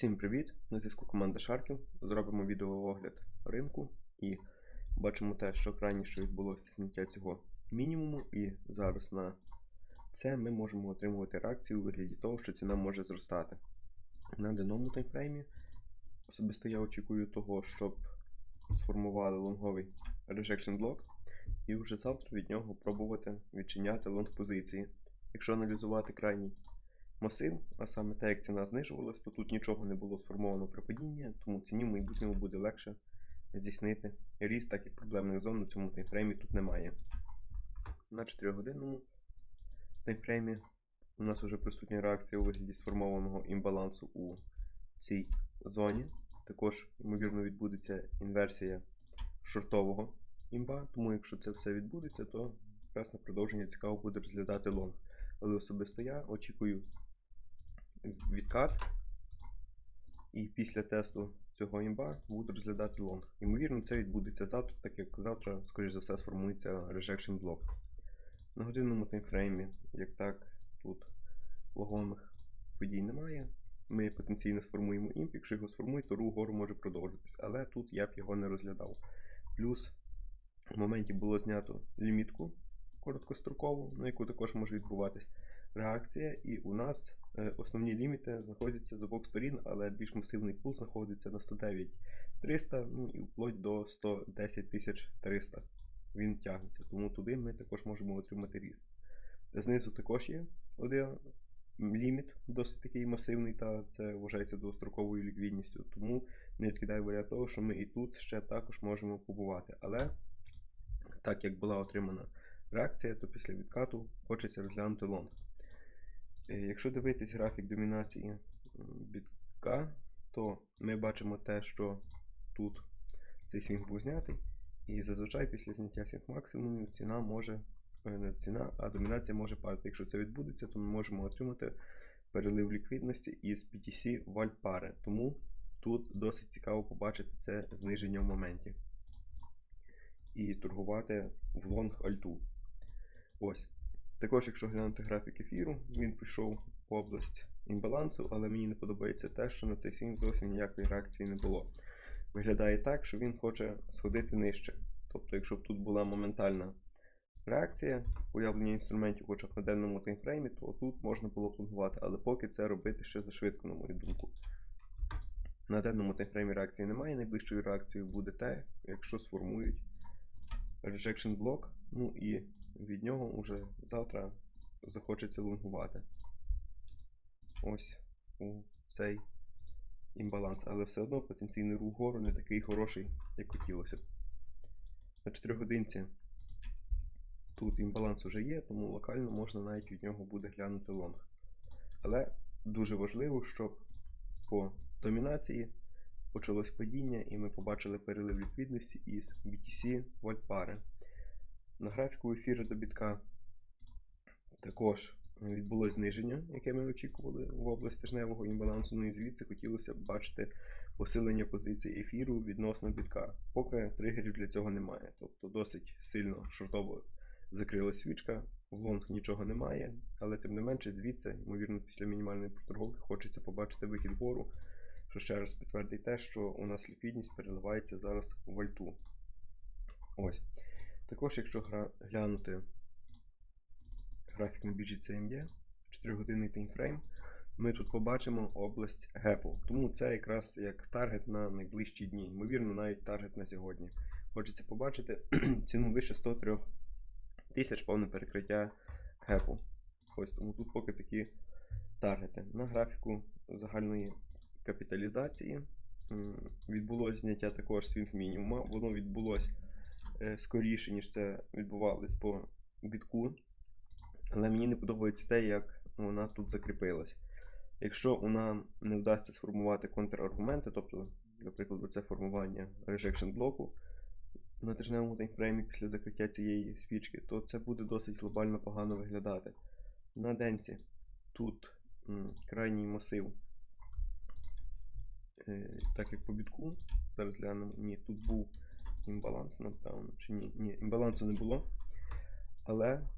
Всім привіт! На зв'язку команда Шарків. Зробимо відеоогляд ринку і бачимо те, що крайні, що відбулося зняття цього мінімуму, і зараз на це ми можемо отримувати реакцію у вигляді того, що ціна може зростати. На даному таймфреймі особисто я очікую того, щоб сформували лонговий rejection блок, і вже завтра від нього пробувати відчиняти лонг позиції. Якщо аналізувати крайній масив, а саме те, як ціна знижувалась, то тут нічого не було сформовано при падінні, тому ціні в майбутньому буде легше здійснити ріст, так як проблемних зон на цьому таймфреймі тут немає. На 4-годинному таймфреймі у нас вже присутня реакція у вигляді сформованого імбалансу у цій зоні. Також, ймовірно, відбудеться інверсія шортового імба, тому якщо це все відбудеться, то якраз на продовження цікаво буде розглядати лонг. Але особисто я очікую відкат. І після тесту цього імба буду розглядати лонг. Ймовірно, це відбудеться завтра, так як завтра, скоріш за все, сформується rejection блок. На годинному таймфреймі, як так, тут вагомих подій немає. Ми потенційно сформуємо імп, якщо його сформують, то рух гору може продовжитись. Але тут я б його не розглядав. Плюс в моменті було знято лімітку короткострокову, на яку також може відбуватись реакція, і у нас е, основні ліміти знаходяться з обох сторін, але більш масивний пул знаходиться на 109 300, ну і вплоть до 110 300 він тягнеться. Тому туди ми також можемо отримати ріст. Знизу також є один ліміт, досить такий масивний, та це вважається довгостроковою ліквідністю. Тому не відкидаю варіант того, що ми і тут ще також можемо побувати. Але так як була отримана реакція, то після відкату хочеться розглянути лонг. Е, Якщо дивитись графік домінації бітка, то ми бачимо те, що тут цей свінг був знятий, і зазвичай після зняття свінг максимумів ціна може е, ціна, а домінація може падати. Якщо це відбудеться, то ми можемо отримати перелив ліквідності із BTC в альтпари. Тому тут досить цікаво побачити це зниження в моменті. І торгувати в лонг альту. Ось. Також, якщо глянути графік ефіру, він прийшов в область імбалансу, але мені не подобається те, що на цей свінг зовсім ніякої реакції не було. Виглядає так, що він хоче сходити нижче. Тобто, якщо б тут була моментальна реакція, появлення інструментів хоча б на денному таймфреймі, то тут можна було планувати, але поки це робити ще зашвидко, на мою думку. На денному таймфреймі реакції немає. Найближчою реакцією буде те, якщо сформують rejection блок, ну і від нього вже завтра захочеться лонгувати. Ось у цей імбаланс. Але все одно потенційний рух гору не такий хороший, як хотілося б. На 4 годинці тут імбаланс вже є, тому локально можна навіть від нього буде глянути лонг. Але дуже важливо, щоб по домінації почалось падіння, і ми побачили перелив ліквідності із BTC в альтпари. На графіку ефіру до бітка також відбулось зниження, яке ми очікували в області тижневого імбалансу. Ну і звідси хотілося б бачити посилення позиції ефіру відносно бітка. Поки тригерів для цього немає. Тобто досить сильно шортово закрила свічка, в лонг нічого немає, але тим не менше звідси, ймовірно, після мінімальної проторговки хочеться побачити вихід вгору, що ще раз підтвердить те, що у нас ліквідність переливається зараз у вальту. Ось. Також, якщо глянути графік на біржі CME, 4-годинний таймфрейм, ми тут побачимо область гепу. Тому це якраз як таргет на найближчі дні. Ймовірно, навіть таргет на сьогодні. Хочеться побачити ціну вище 103 тисяч повне перекриття гепу. Ось тому тут поки такі таргети. На графіку загальної капіталізації відбулося зняття також свінг мінімума. Воно відбулося скоріше, ніж це відбувалось по бітку. Але мені не подобається те, як вона тут закріпилась. Якщо вона не вдасться сформувати контраргументи, тобто, для прикладу, це формування rejection блоку на тижневому таймфреймі після закриття цієї свічки, то це буде досить глобально погано виглядати. На денці тут м, крайній масив, е, так як по бітку, зараз глянемо, ні, тут був імбаланс, напевно, чи ні. Ні, імбалансу не було. Але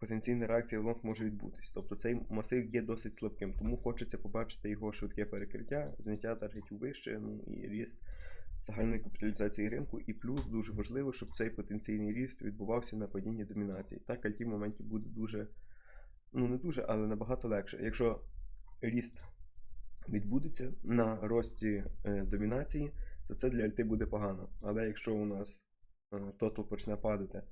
потенційна реакція лонг може відбутись. Тобто цей масив є досить слабким, тому хочеться побачити його швидке перекриття, зняття таргетів вище, ну і ріст загальної капіталізації ринку. І плюс дуже важливо, щоб цей потенційний ріст відбувався на падінні домінації. Так, альті в моменті буде дуже, ну не дуже, але набагато легше. Якщо ріст відбудеться на рості е, домінації, то це для альти буде погано. Але якщо у нас е, тотал почне падати,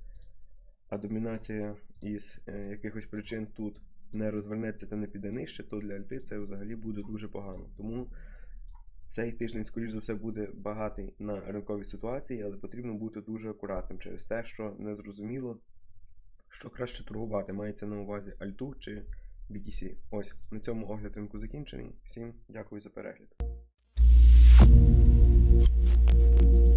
а домінація із е, якихось причин тут не розвернеться та не піде нижче, то для альти це взагалі буде дуже погано. Тому цей тиждень, скоріш за все, буде багатий на ринкові ситуації, але потрібно бути дуже акуратним через те, що незрозуміло, що краще торгувати. Мається на увазі альту чи BTC. Ось на цьому огляд ринку закінчений. Всім дякую за перегляд. フフフ。